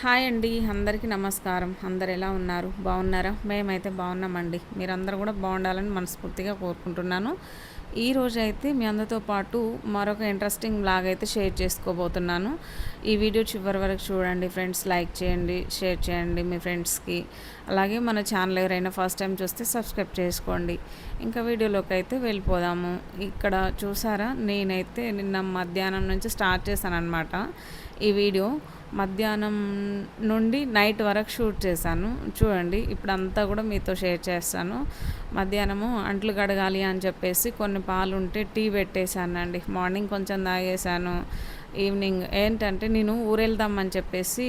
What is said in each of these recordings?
Hi అండి అందరికీ నమస్కారం. అందరు ఎలా ఉన్నారు? బాగున్నారా? మేమైతే బాగున్నామండి. మీరందరూ కూడా బాగుండాలని మనస్ఫూర్తిగా కోరుకుంటున్నాను. ఈ రోజు అయితే మీ అందరితో పాటు మరొక ఇంట్రెస్టింగ్ బ్లాగ్ అయితే షేర్ చేసుకోబోతున్నాను. ఈ వీడియో చివరి వరకు చూడండి ఫ్రెండ్స్. లైక్ చేయండి షేర్ చేయండి మీ ఫ్రెండ్స్కి. అలాగే మన ఛానల్ ఎవరైనా ఫస్ట్ టైం చూస్తే సబ్స్క్రైబ్ చేసుకోండి. ఇంకా వీడియోలోకి అయితే వెళ్ళిపోదాము. ఇక్కడ చూసారా? నేనైతే నిన్న మధ్యాహ్నం నుంచి స్టార్ట్ చేశాను అనమాట ఈ వీడియో మధ్యాహ్నం నుండి నైట్ వరకు షూట్ చేశాను. చూడండి ఇప్పుడు అంతా కూడా మీతో షేర్ చేస్తాను. మధ్యాహ్నము అంట్లు కడగాలి అని చెప్పేసి కొన్ని పాలు ఉంటే టీ పెట్టేశానండి. మార్నింగ్ కొంచెం తాగేశాను. ఈవినింగ్ ఏంటంటే నేను ఊరెళ్దామని చెప్పేసి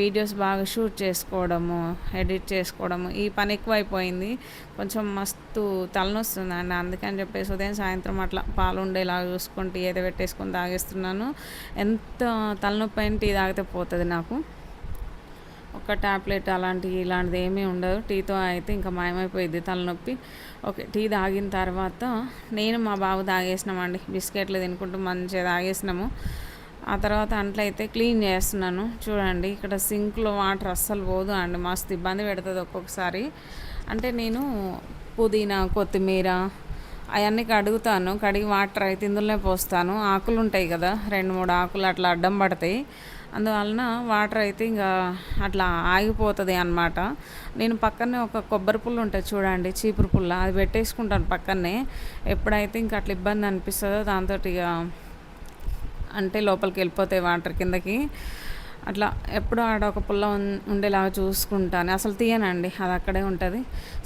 వీడియోస్ బాగా షూట్ చేసుకోవడము ఎడిట్ చేసుకోవడము ఈ పని ఎక్కువైపోయింది. కొంచెం మస్తు తలనొస్తుందండి. అందుకని చెప్పేసి ఉదయం సాయంత్రం అట్లా పాలు ఉండేలా చూసుకుంటూ ఏదో పెట్టేసుకొని తాగేస్తున్నాను. ఎంత తలనొప్పి అయిన టీ తాగితే పోతుంది నాకు. ఒక ట్యాబ్లెట్ అలాంటివి ఇలాంటిది ఏమీ ఉండదు. టీతో అయితే ఇంకా మాయమైపోయింది తలనొప్పి. ఓకే టీ తాగిన తర్వాత నేను మా బాబు తాగేసినామండి. బిస్కెట్లు తినుకుంటూ మంచిగా తాగేసినాము. ఆ తర్వాత అంట్లయితే క్లీన్ చేస్తున్నాను. చూడండి ఇక్కడ సింక్లో వాటర్ అస్సలు పోదు అండి. మస్తు ఇబ్బంది పెడుతుంది ఒక్కొక్కసారి. అంటే నేను పుదీనా కొత్తిమీర అవన్నీ కడుగుతాను. కడిగి వాటర్ అయితే ఇందులోనే పోస్తాను. ఆకులు ఉంటాయి కదా రెండు మూడు ఆకులు అట్లా అడ్డం పడతాయి. అందువలన వాటర్ అయితే ఇంకా అట్లా ఆగిపోతుంది అనమాట నేను పక్కనే ఒక కొబ్బరి పుల్ల ఉంటుంది చూడండి చీపురు పుల్ల. అది పెట్టేసుకుంటాను పక్కనే. ఎప్పుడైతే ఇంకా అట్లా ఇబ్బంది అనిపిస్తుందో దాంతో ఇక అంటే లోపలికి వెళ్ళిపోతాయి వాటర్ కిందకి. అట్లా ఎప్పుడు ఆడ ఒక పుల్ల ఉండేలాగా చూసుకుంటాను. అసలు తీయనండి అది అక్కడే ఉంటుంది.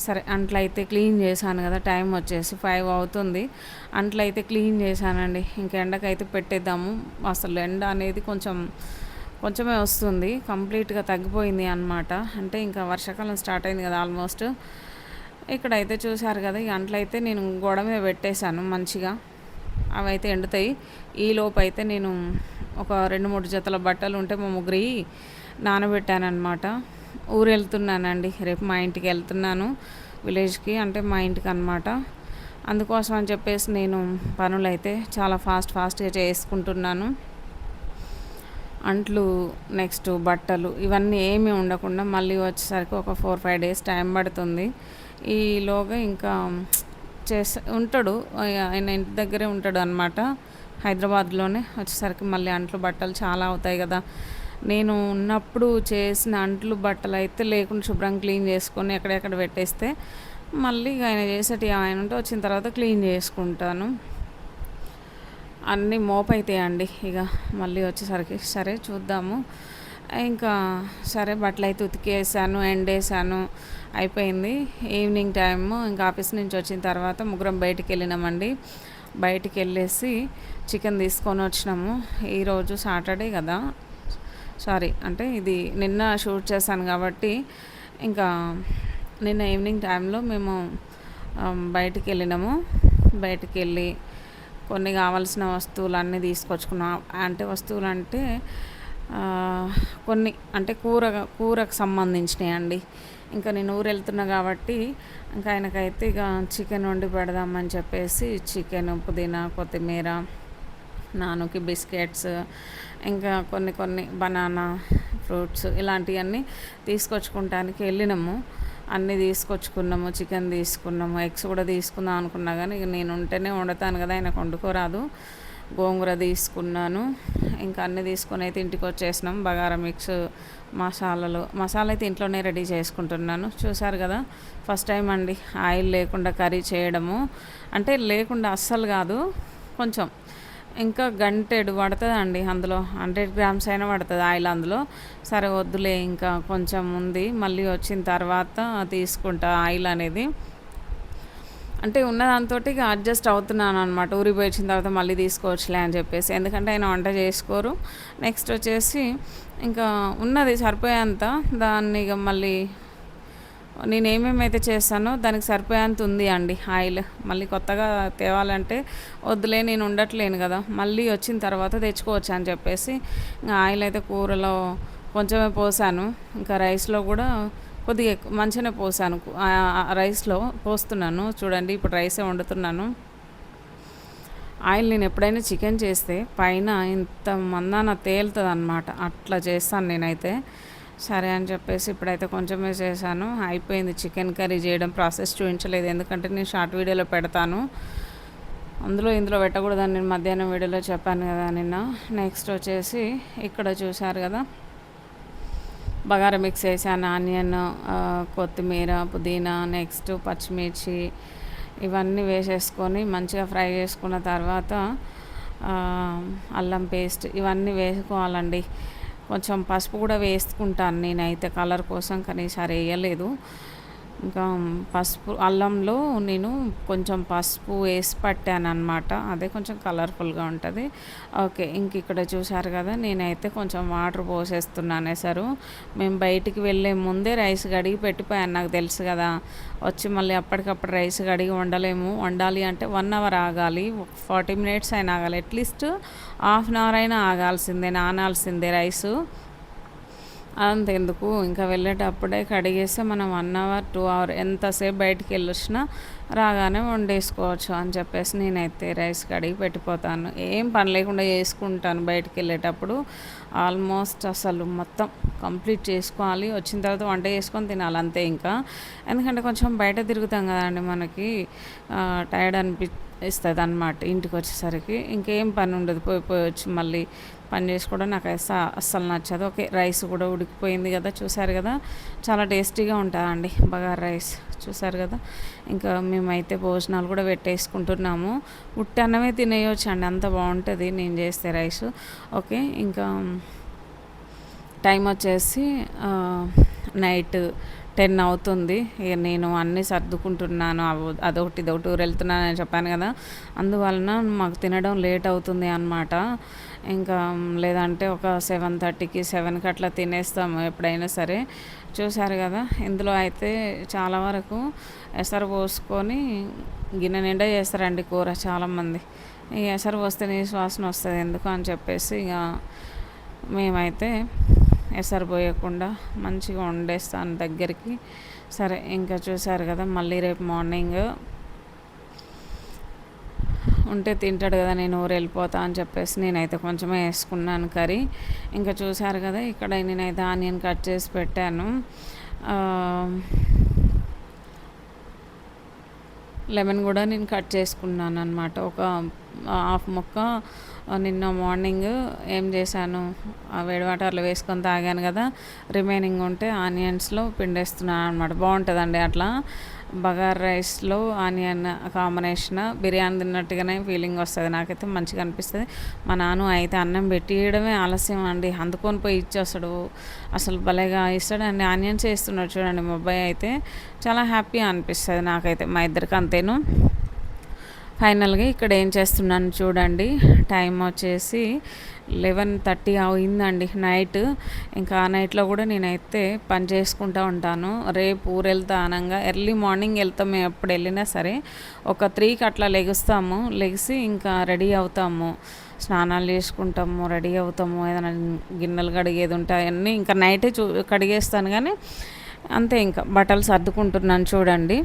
సరే అంట్లయితే క్లీన్ చేశాను కదా టైం వచ్చేసి ఫైవ్ అవుతుంది. అంట్లయితే క్లీన్ చేశానండి ఇంక ఎండకైతే పెట్టేద్దాము. అసలు ఎండ అనేది కొంచెం కొంచెమే వస్తుంది కంప్లీట్గా తగ్గిపోయింది అనమాట అంటే ఇంకా వర్షాకాలం స్టార్ట్ అయింది కదా ఆల్మోస్ట్. ఇక్కడైతే చూశారు కదా ఈ అంట్లయితే నేను గోడ మీద పెట్టేశాను మంచిగా. అవి అయితే ఎండుతాయి. ఈలోపు అయితే నేను ఒక రెండు మూడు జతల బట్టలు ఉంటే మా ముగ్గురి నానబెట్టానమాట ఊరు వెళ్తున్నానండి రేపు మా ఇంటికి వెళ్తున్నాను విలేజ్కి అంటే మా ఇంటికి అనమాట అందుకోసం అని చెప్పేసి నేను పనులు అయితే చాలా ఫాస్ట్ ఫాస్ట్గా చేసుకుంటున్నాను. అంట్లు నెక్స్ట్ బట్టలు ఇవన్నీ ఏమీ ఉండకుండా మళ్ళీ వచ్చేసరికి ఒక ఫోర్ ఫైవ్ డేస్ టైం పడుతుంది. ఈలోగా ఇంకా చేసే ఉంటాడు. ఆయన ఇంటి దగ్గరే ఉంటాడు అనమాట హైదరాబాద్లోనే వచ్చేసరికి మళ్ళీ అంట్లు బట్టలు చాలా అవుతాయి కదా. నేను ఉన్నప్పుడు చేసిన అంట్లు బట్టలు అయితే లేకుండా శుభ్రం క్లీన్ చేసుకొని ఎక్కడెక్కడ పెట్టేస్తే మళ్ళీ ఆయన చేసేటి ఆయన ఉంటే వచ్చిన తర్వాత క్లీన్ చేసుకుంటాను. అన్నీ మోపైతాయండి. ఇక మళ్ళీ వచ్చేసరికి సరే చూద్దాము. ఇంకా సరే బట్టలు అయితే ఉతికేసాను ఎండేసాను అయిపోయింది. ఈవినింగ్ టైము ఇంకా ఆఫీస్ నుంచి వచ్చిన తర్వాత ముగ్గురం బయటికి వెళ్ళినామండి. బయటికి వెళ్ళేసి చికెన్ తీసుకొని వచ్చినాము. ఈరోజు సాటర్డే కదా. సారీ అంటే ఇది నిన్న షూట్ చేశాను కాబట్టి ఇంకా నిన్న ఈవినింగ్ టైంలో మేము బయటికి వెళ్ళినాము. బయటికి వెళ్ళి కొన్ని కావాల్సిన వస్తువులు అన్నీ తీసుకొచ్చుకున్నాం. అంటే వస్తువులు అంటే కొన్ని అంటే కూర కూరకు సంబంధించినవి అండి ఇంకా నేను ఊరు వెళ్తున్నా కాబట్టి ఇంకా ఆయనకైతే ఇక చికెన్ వండి పెడదామని చెప్పేసి చికెన్ పుదీనా కొత్తిమీర నానుకి బిస్కెట్స్ ఇంకా కొన్ని కొన్ని బనానా ఫ్రూట్స్ ఇలాంటివన్నీ తీసుకొచ్చుకుంటానికి వెళ్ళినాము. అన్నీ తీసుకొచ్చుకున్నాము చికెన్ తీసుకున్నాము ఎగ్స్ కూడా తీసుకుందాం అనుకున్నా కానీ నేను ఉంటేనే వండుతాను కదా ఆయనకు వండుకోరాదు. గోంగూర తీసుకున్నాను. ఇంకా అన్నీ తీసుకొని అయితే ఇంటికి వచ్చేసినాం. బగారా మిక్స్ మసాలాలు మసాలా అయితే ఇంట్లోనే రెడీ చేసుకుంటున్నాను. చూసారు కదా ఫస్ట్ టైం అండి ఆయిల్ లేకుండా కర్రీ చేయడము. అంటే లేకుండా అస్సలు కాదు కొంచెం ఇంకా గంటెడు పడుతుందండి అందులో. హండ్రెడ్ గ్రామ్స్ అయినా పడుతుంది ఆయిల్ అందులో. సరే వద్దులే ఇంకా కొంచెం ఉంది. మళ్ళీ వచ్చిన తర్వాత తీసుకుంటా ఆయిల్ అనేది. అంటే ఉన్న దాంతో ఇక అడ్జస్ట్ అవుతున్నాను అనమాట ఊరికి పోయి వచ్చిన తర్వాత మళ్ళీ తీసుకోవచ్చులే అని చెప్పేసి. ఎందుకంటే ఆయన వంట చేసుకోరు. నెక్స్ట్ వచ్చేసి ఇంకా ఉన్నది సరిపోయేంత దాన్ని ఇక మళ్ళీ నేను ఏమేమైతే చేస్తానో దానికి సరిపోయేంత ఉంది అండి. ఆయిల్ మళ్ళీ కొత్తగా తేవాలంటే వద్దులే నేను ఉండట్లేను కదా. మళ్ళీ వచ్చిన తర్వాత తెచ్చుకోవచ్చు అని చెప్పేసి. ఆయిల్ అయితే కూరలో కొంచెమే పోసాను. ఇంకా రైస్లో కూడా కొద్దిగా మంచిగానే పోసాను. రైస్లో పోస్తున్నాను. చూడండి ఇప్పుడు రైసే వండుతున్నాను. ఆయిల్ నేను ఎప్పుడైనా చికెన్ చేస్తే పైన ఇంత మందాన తేలుతుంది అనమాట అట్లా చేస్తాను నేనైతే. సరే అని చెప్పేసి ఇప్పుడైతే కొంచెమే చేశాను. అయిపోయింది చికెన్ కర్రీ చేయడం. ప్రాసెస్ చూపించలేదు. ఎందుకంటే నేను షార్ట్ వీడియోలో పెడతాను. అందులో ఇందులో పెట్టకూడదని నేను మధ్యాహ్నం వీడియోలో చెప్పాను కదా నిన్న. నెక్స్ట్ వచ్చేసి ఇక్కడ చూశారు కదా. బగారా మిక్స్ వేసాను ఆనియన్ కొత్తిమీర పుదీనా నెక్స్ట్ పచ్చిమిర్చి ఇవన్నీ వేసేసుకొని మంచిగా ఫ్రై చేసుకున్న తర్వాత అల్లం పేస్ట్ ఇవన్నీ వేసుకోవాలండి. కొంచెం పసుపు కూడా వేసుకుంటాను నేనైతే కలర్ కోసం కానీ ఈసారి వేయలేదు ఇంకా పసుపు అల్లంలో నేను కొంచెం పసుపు వేసి పట్టాను అనమాట అదే కొంచెం కలర్ఫుల్గా ఉంటుంది. ఓకే ఇంక ఇక్కడ చూసారు కదా నేనైతే కొంచెం వాటర్ పోసేస్తున్నాను సారు. మేము బయటికి వెళ్ళే ముందే రైస్ కడిగి పెట్టిపోయాను నాకు తెలుసు కదా. వచ్చి మళ్ళీ అప్పటికప్పుడు రైస్ కడిగి వండలేము. వండాలి అంటే వన్ అవర్ ఆగాలి. ఫార్టీ మినిట్స్ అయినా ఆగాలి. అట్లీస్ట్ హాఫ్ అన్ అవర్ అయినా ఆగాల్సిందే నానాల్సిందే రైసు. అంతెందుకు. ఇంకా వెళ్ళేటప్పుడే కడిగేస్తే మనం వన్ అవర్ టూ అవర్ ఎంతసేపు బయటికి వెళ్ళొచ్చినా రాగానే వండేసుకోవచ్చు అని చెప్పేసి నేనైతే రైస్ కడిగి పెట్టిపోతాను. ఏం పని లేకుండా చేసుకుంటాను బయటికి వెళ్ళేటప్పుడు. ఆల్మోస్ట్ అసలు మొత్తం కంప్లీట్ చేసుకోవాలి. వచ్చిన తర్వాత వంట చేసుకొని తినాలి అంతే ఇంకా. ఎందుకంటే కొంచెం బయట తిరుగుతాం కదండి మనకి. టైర్డ్ అనిపి ఇస్తుంది అనమాట ఇంటికి వచ్చేసరికి. ఇంకేం పని ఉండదు. పోయి పోయి వచ్చి మళ్ళీ పని చేసుకోవడం నాకు అస అస్సలు నచ్చదు. ఓకే రైస్ కూడా ఉడికిపోయింది కదా చూసారు కదా? చాలా టేస్టీగా ఉంటుందండి బగార్ రైస్. చూసారు కదా? ఇంకా మేమైతే భోజనాలు కూడా పెట్టేసుకుంటున్నాము. ఉట్టి అన్నమే తినేయొచ్చు అండి అంత బాగుంటుంది నేను చేస్తే రైస్. ఓకే ఇంకా టైం వచ్చేసి నైట్ టెన్ అవుతుంది. ఇక నేను అన్నీ సర్దుకుంటున్నాను. అదొకటి ఇదొకటి ఊరు వెళ్తున్నానని చెప్పాను కదా. అందువలన మాకు తినడం లేట్ అవుతుంది అనమాట ఇంకా లేదంటే ఒక సెవెన్ థర్టీకి సెవెన్కి అట్లా తినేస్తాము ఎప్పుడైనా సరే. చూశారు కదా ఇందులో అయితే చాలా వరకు ఎసరు పోసుకొని గిన్నె నిండా చేస్తారండి కూర చాలామంది. ఈ ఎసరు పోస్తే నీ శ్వాసన వస్తుంది ఎందుకు అని చెప్పేసి ఇక మేమైతే ఎసరిపోయకుండా మంచిగా వండేస్తాను దగ్గరికి. సరే ఇంకా చూసారు కదా మళ్ళీ రేపు మార్నింగ్ ఉంటే తింటాడు కదా నేను ఊరు వెళ్ళిపోతా అని చెప్పేసి నేనైతే కొంచెమే వేసుకున్నాను కర్రీ. ఇంకా చూసారు కదా ఇక్కడ నేనైతే ఆనియన్ కట్ చేసి పెట్టాను. లెమన్ కూడా నేను కట్ చేసుకున్నాను అనమాట ఒక హాఫ్ మొక్క నిన్న మార్నింగ్ ఏం చేశాను? వేడి వాటర్లో వేసుకొని తాగాను కదా. రిమైనింగ్ ఉంటే ఆనియన్స్లో పిండేస్తున్నాను అనమాట బాగుంటుందండి అట్లా. బగార్ రైస్లో ఆనియన్ కాంబినేషన్. బిర్యానీ తిన్నట్టుగానే ఫీలింగ్ వస్తుంది. నాకైతే మంచిగా అనిపిస్తుంది. మా నాన్న అయితే అన్నం పెట్టియడమే ఆలస్యం అండి. అందుకొని పోయి ఇచ్చేస్తాడు. అసలు భలేగా ఇస్తాడు అండి ఆనియన్స్ వేస్తున్నాడు చూడండి. మా అబ్బాయి అయితే చాలా హ్యాపీ అనిపిస్తుంది నాకైతే. మా ఇద్దరికి అంతేను. ఫైనల్గా ఇక్కడ ఏం చేస్తున్నాను చూడండి. టైం వచ్చేసి లెవెన్ థర్టీ అయిందండి నైట్. ఇంకా ఆ నైట్లో కూడా నేనైతే పని చేసుకుంటూ ఉంటాను. రేపు ఊరు వెళ్తా అనంగా ఎర్లీ మార్నింగ్ వెళ్తాం మేము ఎప్పుడు వెళ్ళినా సరే. ఒక త్రీకి అట్లా లెగుస్తాము. లెగిసి ఇంకా రెడీ అవుతాము. స్నానాలు చేసుకుంటాము రెడీ అవుతాము. ఏదైనా గిన్నెలు కడిగేది ఉంటాయి అన్నీ ఇంకా నైటే చూ కడిగేస్తాను కానీ అంతే ఇంకా బట్టలు సర్దుకుంటున్నాను చూడండి.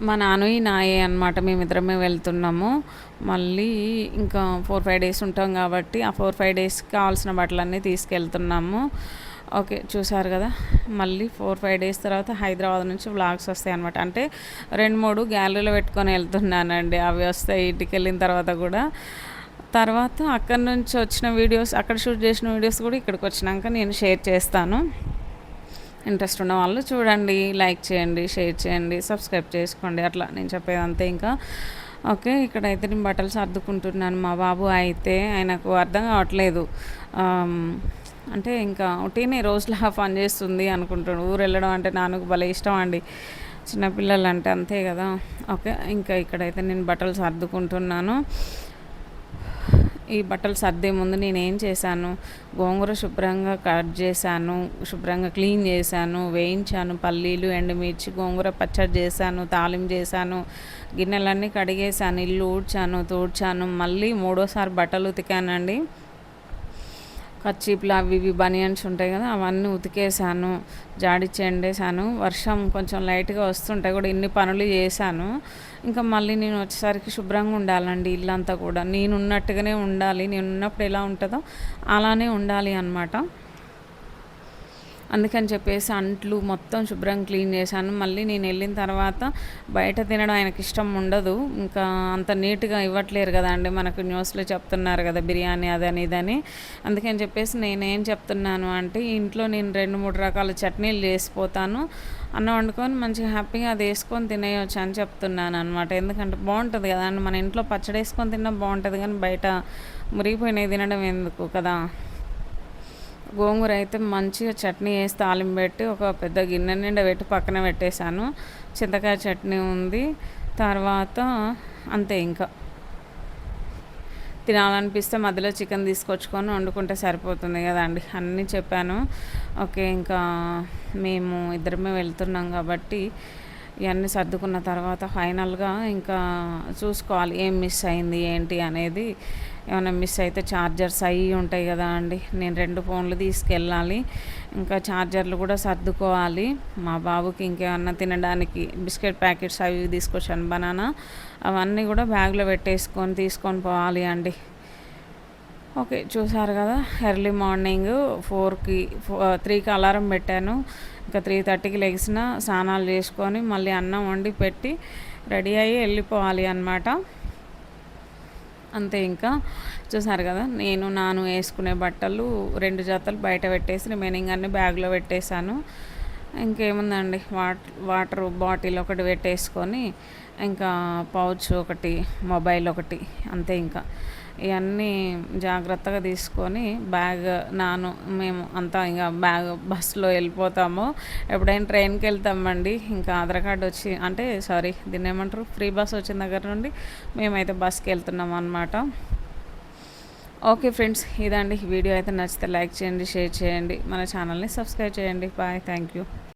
మా నాన్నయ్య నాయే అనమాట మేమిద్దరమే వెళ్తున్నాము. మళ్ళీ ఇంకా ఫోర్ ఫైవ్ డేస్ ఉంటాం కాబట్టి ఆ ఫోర్ ఫైవ్ డేస్కి కావాల్సిన బట్టలన్నీ తీసుకెళ్తున్నాము. ఓకే చూసారు కదా? మళ్ళీ ఫోర్ ఫైవ్ డేస్ తర్వాత హైదరాబాద్ నుంచి వ్లాగ్స్ వస్తాయి అనమాట అంటే రెండు మూడు గ్యాలరీలో పెట్టుకొని వెళ్తున్నానండి. అవి వస్తాయి ఇంటికి వెళ్ళిన తర్వాత కూడా. తర్వాత అక్కడి నుంచి వచ్చిన వీడియోస్ అక్కడ షూట్ చేసిన వీడియోస్ కూడా ఇక్కడికి వచ్చినాక నేను షేర్ చేస్తాను. ఇంట్రెస్ట్ ఉన్న వాళ్ళు చూడండి లైక్ చేయండి షేర్ చేయండి సబ్స్క్రైబ్ చేసుకోండి. అట్లా నేను చెప్పేది అంతే ఇంకా. ఓకే ఇక్కడైతే నేను బట్టలు సర్దుకుంటున్నాను. మా బాబు అయితే ఆయనకు అర్థం కావట్లేదు. అంటే ఇంకా ఒకటినే రోజులా పని చేస్తుంది అనుకుంటాడు ఊరు వెళ్ళడం అంటే నాన్నకు భలే ఇష్టం అండి. చిన్నపిల్లలు అంటే అంతే కదా. ఓకే ఇంకా ఇక్కడైతే నేను బట్టలు సర్దుకుంటున్నాను. ఈ బట్టలు సర్దే ముందు నేనేం చేశాను? గోంగూర శుభ్రంగా కట్ చేశాను శుభ్రంగా క్లీన్ చేశాను వేయించాను పల్లీలు ఎండుమిర్చి గోంగూర పచ్చడి చేశాను తాలిం చేశాను గిన్నెలన్నీ కడిగేసాను ఇల్లు ఊడ్చాను తూడ్చాను మళ్ళీ మూడోసారి బట్టలు ఉతికానండి. కచ్చీపులు అవి ఇవి బనియన్స్ ఉంటాయి కదా అవన్నీ ఉతికేసాను జాడిచ్చి ఎండేసాను వర్షం కొంచెం లైట్గా వస్తుంటే కూడా ఇన్ని పనులు చేశాను. ఇంకా మళ్ళీ నేను వచ్చేసరికి శుభ్రంగా ఉండాలండి ఇల్లంతా కూడా. నేను ఉన్నట్టుగానే ఉండాలి. నేను ఉన్నప్పుడు ఎలా ఉంటుందో అలానే ఉండాలి అనమాట అందుకని చెప్పేసి అంట్లు మొత్తం శుభ్రం క్లీన్ చేశాను. మళ్ళీ నేను వెళ్ళిన తర్వాత బయట తినడం ఆయనకి ఇష్టం ఉండదు. ఇంకా అంత నీట్గా ఇవ్వట్లేరు కదా అండి మనకు న్యూస్లో చెప్తున్నారు కదా బిర్యానీ అదని ఇదని అందుకని చెప్పేసి నేనేం చెప్తున్నాను అంటే ఇంట్లో నేను రెండు మూడు రకాల చట్నీలు చేసిపోతాను. అన్నం వండుకొని మంచిగా హ్యాపీగా అది వేసుకొని తినేయచ్చు అని చెప్తున్నాను అనమాట ఎందుకంటే బాగుంటుంది కదా అండి. మన ఇంట్లో పచ్చడి వేసుకొని తిన్నా బాగుంటుంది కానీ బయట మురిగిపోయినవి తినడం ఎందుకు కదా? గోంగూర అయితే మంచిగా చట్నీ వేసి తాలింపు పెట్టి ఒక పెద్ద గిన్నె నిండా పెట్టి పక్కన పెట్టేశాను. చింతకాయ చట్నీ ఉంది. తర్వాత అంతే ఇంకా. తినాలనిపిస్తే మధ్యలో చికెన్ తీసుకొచ్చుకొని వండుకుంటే సరిపోతుంది కదండి అన్నీ చెప్పాను. ఓకే ఇంకా మేము ఇద్దరమే వెళ్తున్నాం కాబట్టి ఇవన్నీ సర్దుకున్న తర్వాత ఫైనల్గా ఇంకా చూసుకోవాలి ఏం మిస్ అయింది ఏంటి అనేది ఏమైనా మిస్ అయితే ఛార్జర్స్ అవి ఉంటాయి కదా అండి. నేను రెండు ఫోన్లు తీసుకెళ్ళాలి. ఇంకా ఛార్జర్లు కూడా సర్దుకోవాలి. మా బాబుకి ఇంకేమన్నా తినడానికి బిస్కెట్ ప్యాకెట్స్ అవి తీసుకొచ్చాను. బనానా అవన్నీ కూడా బ్యాగ్లో పెట్టేసుకొని తీసుకొని పోవాలి అండి. ఓకే చూసారు కదా ఎర్లీ మార్నింగ్ ఫోర్కి త్రీకి అలారం పెట్టాను. ఇంకా త్రీ థర్టీకి లెగిసిన స్నానాలు చేసుకొని మళ్ళీ అన్నం వండి పెట్టి రెడీ అయ్యి వెళ్ళిపోవాలి అనమాట అంతే ఇంకా. చూసారు కదా నేను నాను వేసుకునే బట్టలు రెండు జతలు బయట పెట్టేసి రిమైనింగ్ అన్ని బ్యాగ్లో పెట్టేశాను. ఇంకేముందండి వాటర్ వాటర్ బాటిల్ ఒకటి పెట్టేసుకొని ఇంకా పౌచ్ ఒకటి మొబైల్ ఒకటి అంతే ఇంకా. ఇవన్నీ జాగ్రత్తగా తీసుకొని బ్యాగ్ నాను మేము అంతా ఇంకా బ్యాగ్ బస్సులో వెళ్ళిపోతాము. ఎప్పుడైనా ట్రైన్కి వెళ్తామండి. ఇంకా ఆధార్ కార్డు వచ్చి అంటే సారీ దీన్ని ఏమంటారు? ఫ్రీ బస్ వచ్చిన దగ్గర నుండి మేమైతే బస్కి వెళ్తున్నాం అనమాట ఓకే ఫ్రెండ్స్ ఇదండి. వీడియో అయితే నచ్చితే లైక్ చేయండి షేర్ చేయండి. మన ఛానల్ని సబ్స్క్రైబ్ చేయండి. బాయ్. Thank you.